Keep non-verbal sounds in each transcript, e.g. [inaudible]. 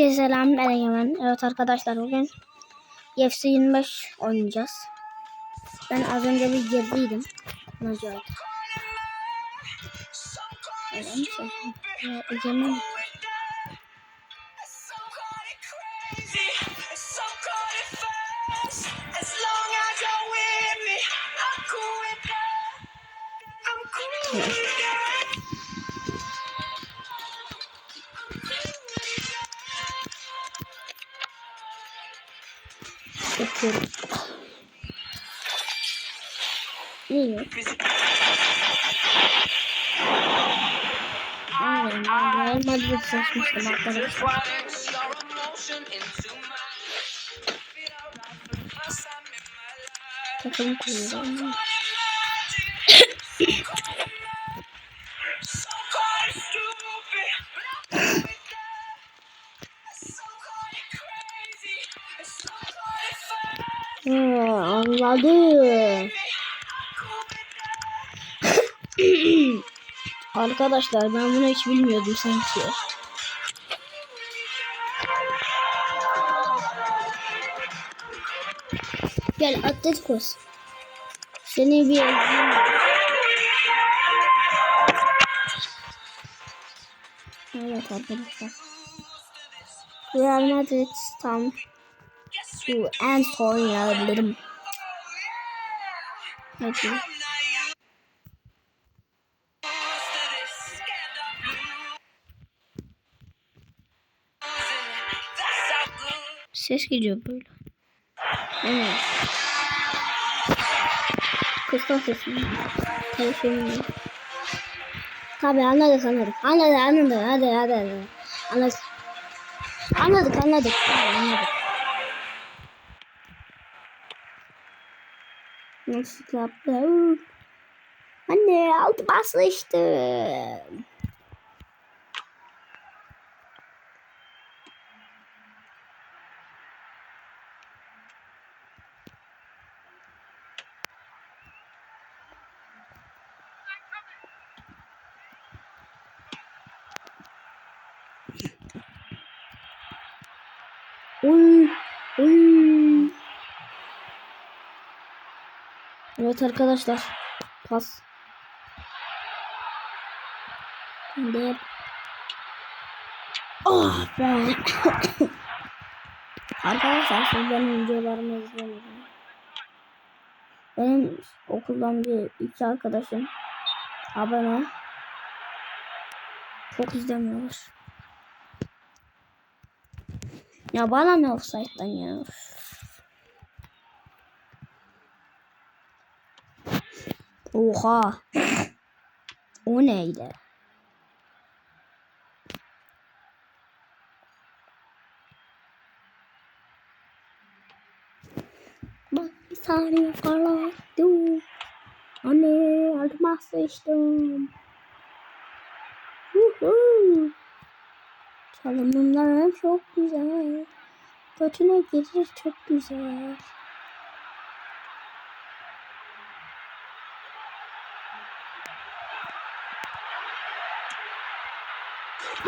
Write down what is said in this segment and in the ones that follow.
Herkese selam ben Egemen. Evet arkadaşlar bugün UFC 25 oynayacağız. Ben az önce bir girdiydim. Söyleyeyim? Ya, Egemen. Yapıyorum. İyi. Aynen. Real Madrid seçmiştim arkadaşlar. Takım kuruyorum. Anladım. [laughs] Arkadaşlar ben bunu hiç bilmiyordum sanki. Gel Atletikos. Seni bir ezeyim. Evet arkadaşlar. Real Madrid tam şu en son oynayabilirim. Hadi. Ses geliyor böyle. Evet. Kıskan sesini. Telefonum. Tabi anladık anladık. Anladık anladık. Hadi hadi hadi. Anladık. Anladık anladık. Tamam, anladık. Nasıl yaptı? Anne altı baslı Evet arkadaşlar. Pas. Şimdi. Oh be. [coughs] arkadaşlar siz benim videolarımı izlemeyin. Benim okuldan bir iki arkadaşım abone çok izlemiyorlar. Ya bana ne offside'dan ya. Oha. O neydi? Bak bir saniye parlattım. Anne altıma sıçtım. Çalımlar çok güzel. Götüne girir çok güzel.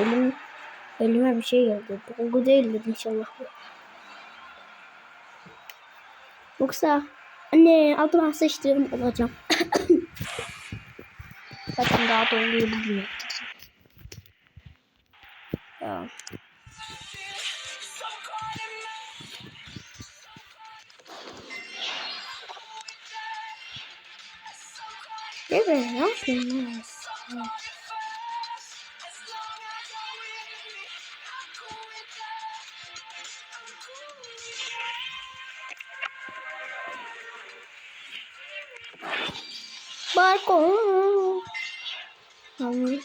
Elim, elime bir şey geldi. Dolgu değildir inşallah bu. Yoksa anne altıma sıçtım olacağım. [coughs] Zaten daha dolguyu bilmiyorum. Ya. Evet, ne yapıyorsun? Barco. Tamam.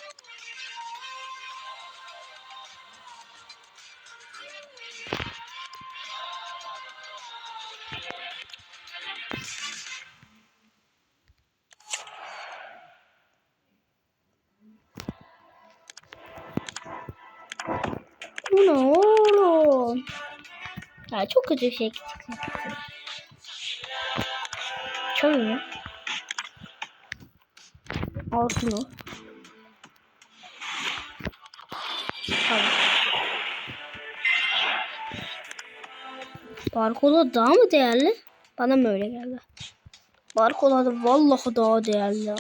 Bu ne oğlum? Ya çok kötü bir şey. Çalıyor. Al şunu. Tamam. Barkola daha mı değerli? Bana mı öyle geldi? Barkola da vallahi daha değerli ya.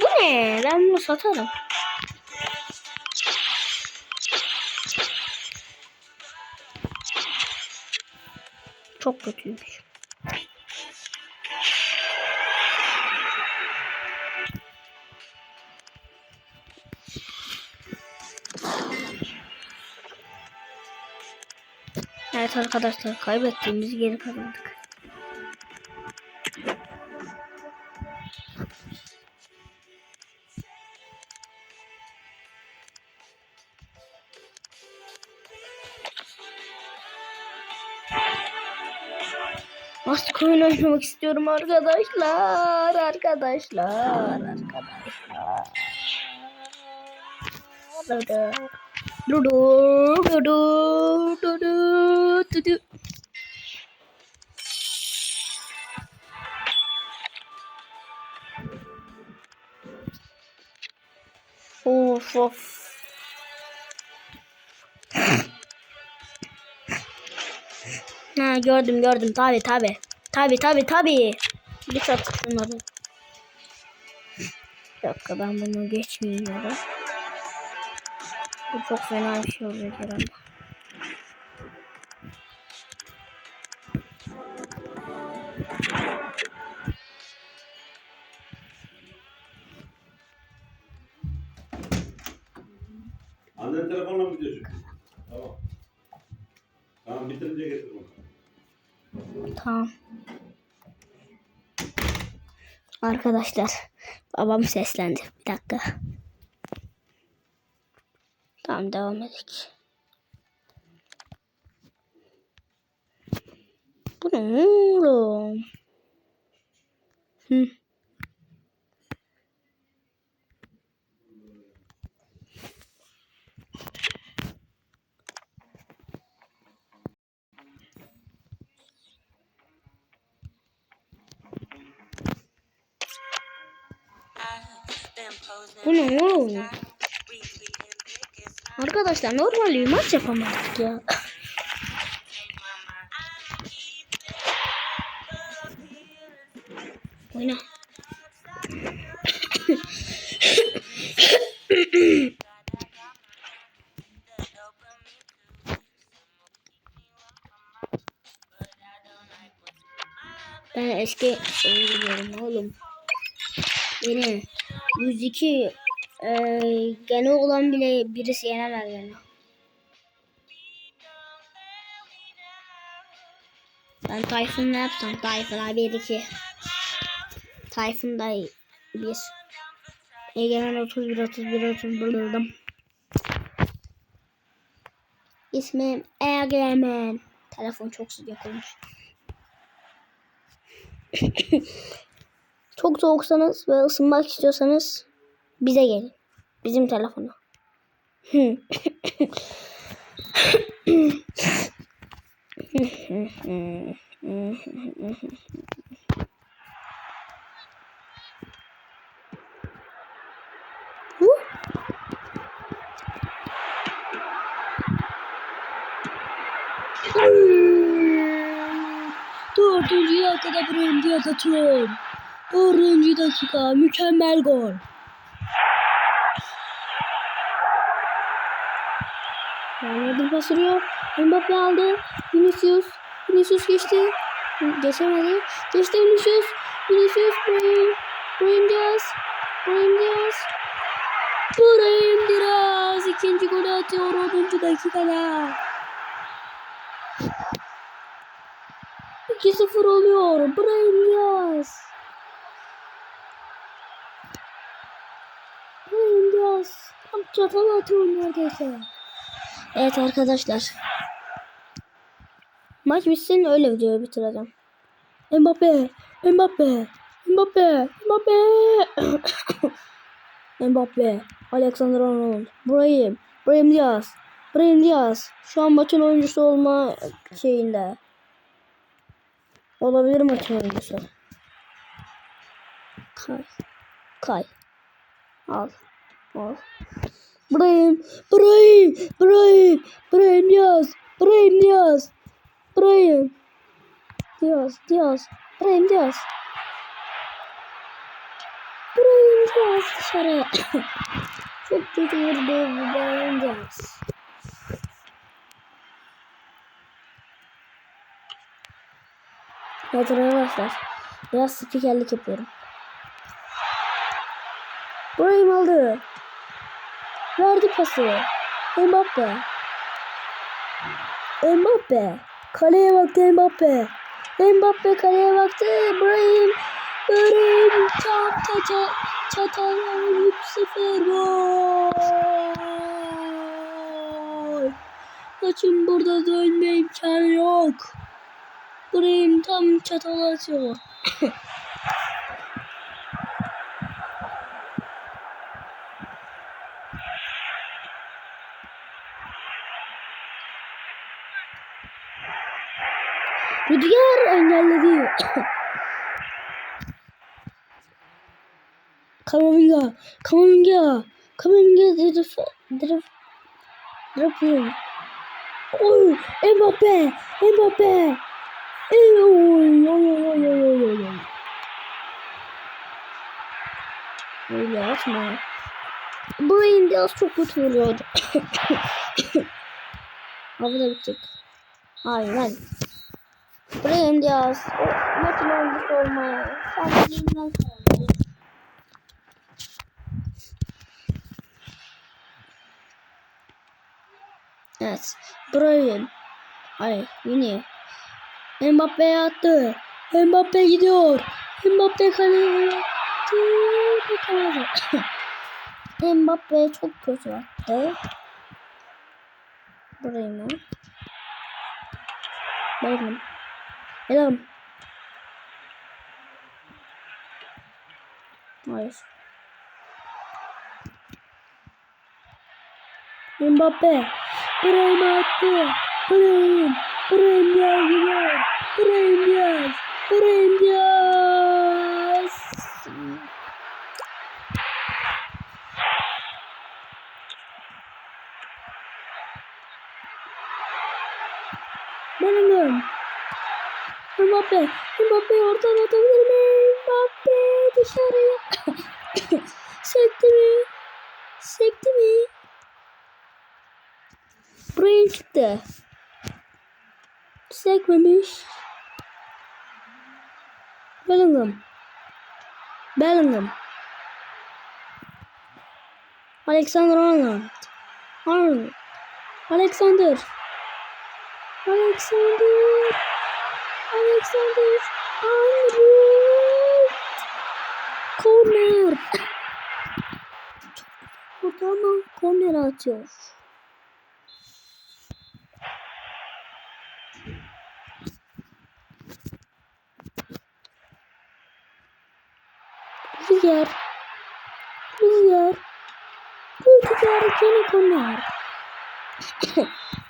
Bu ne? Ben bunu satarım. Çok kötüymüş. Evet arkadaşlar kaybettiğimizi geri kazandık. Master oyun oynamak istiyorum arkadaşlar. Arkadaşlar. Arkadaşlar. Dudu. Dudu. Dudu. Dudu. Dudu. Of of. Ha gördüm gördüm tabi tabi. Tabi tabi tabi. Bir dakika şunları. Bir dakika ben bunu geçmeyeyim ya. Bu çok fena bir şey olacak herhalde. Annen telefonla mı gidiyorsun? Tamam. Tamam bitirince getir bunu. Tamam. Arkadaşlar babam seslendi. Bir dakika. Tamam devam edelim. Bu ne oğlum? Hı. Bu ne oğlum? Arkadaşlar normal maç yapamadık ya. Oyna. Ben eski biliyorum oğlum. Yeni 102 e, gene olan bile birisi yenemez beni. Ben Tayfun ne yapsam? Tayfun'a 1 2. Tayfun'da 1. Egemen 31 31 31 buldum. İsmim Egemen. Telefon çok sıcak olmuş. Çok soğuksanız ve ısınmak istiyorsanız bize gelin. Bizim telefona. Dördüncüye kadar birinci atıyorum. 40. dakika mükemmel gol. Ronaldo basırıyor. Mbappe aldı. Vinicius. Vinicius geçti. Geçemedi. Geçti Vinicius. Vinicius Brahim. Brahim Diaz. Brahim Diaz. Brahim Diaz. ikinci golü atıyor 10. dakikada. 2-0 oluyor. Brahim Diaz. Diaz. Tam çatal atıyor neredeyse. Evet arkadaşlar. Maç bitsin öyle videoyu bitireceğim. Mbappe, Mbappe, Mbappe, Mbappe. [coughs] Mbappe, Alexander Arnold, Brahim, Brahim Diaz, Brahim Diaz. Şu an maçın oyuncusu olma şeyinde. Olabilir maçın oyuncusu. Kay. Kay. Al var. Brian, Brian, Brian, Brian yaz, Brian yaz, Brian. Yaz, yaz, Brian yaz. Brian yaz dışarı. [coughs] Çok kötü vurdu Brian yaz. Evet arkadaşlar. Biraz spikerlik yapıyorum. Burayı aldı. Verdi pası. Mbappe. Mbappe. Kaleye baktı Mbappe. Mbappe kaleye baktı. Brahim. Brahim tam çata çatal 3-0 gol. Maçın burada dönme imkanı yok. Brahim tam çatal atıyor. [laughs] Rüzgar engelledi. Kamavinga, Kamavinga, Kamavinga hedef, hedef, hedef. Oy, Mbappe, Mbappe. Ey, oy, oy, oy, oy, oy, oy, oy. Böyle atma. Brain Deals çok kötü vuruyordu. Havada [coughs] bitecek. Hayır, ben. Buraya indi yaz. Metin olmuş olmaya. Sen bilmez Evet. Bruyne. Ay Vini. Mbappe attı. Mbappe gidiyor. Mbappe kaleye attı. Mbappe çok kötü attı. Burayı mı? Bayıldım. Hello. Nice. Mbappe. Prime attı. Prime. Prime Diaz gidiyor. Prime Mbappe. Mbappe oradan atabilir mi? Mbappe dışarıya. [coughs] Sekti mi? Sekti mi? Buraya çıktı. Sekmemiş. Bellingham. Bellingham. Alexander Arnold. Arnold. Alexander. Alexander. Alexander Arnold. Corner. Burada ama corner atıyor. Rüzgar. Rüzgar. Rüzgar gene corner.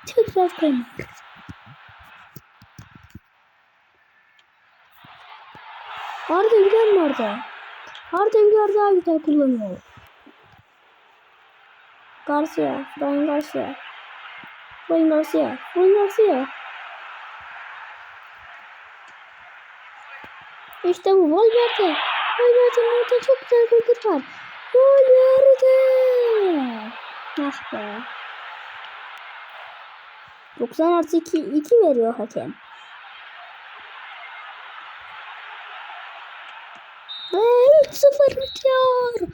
Tekrar corner. [coughs] Arda Güler mi orada? Arda Güler daha güzel kullanıyor. Garcia, Brian Garcia. Brian Garcia, Brian Garcia. İşte bu Valverde. Valverde'nin orada çok güzel golleri var. Valverde. Ah be. 90 artı 2, 2 veriyor hakem. Ve 3-0 bitiyor.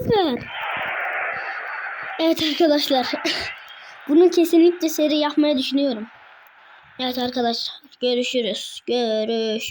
3-0. Evet arkadaşlar. [laughs] Bunu kesinlikle seri yapmayı düşünüyorum. Evet arkadaşlar görüşürüz. Görüşürüz.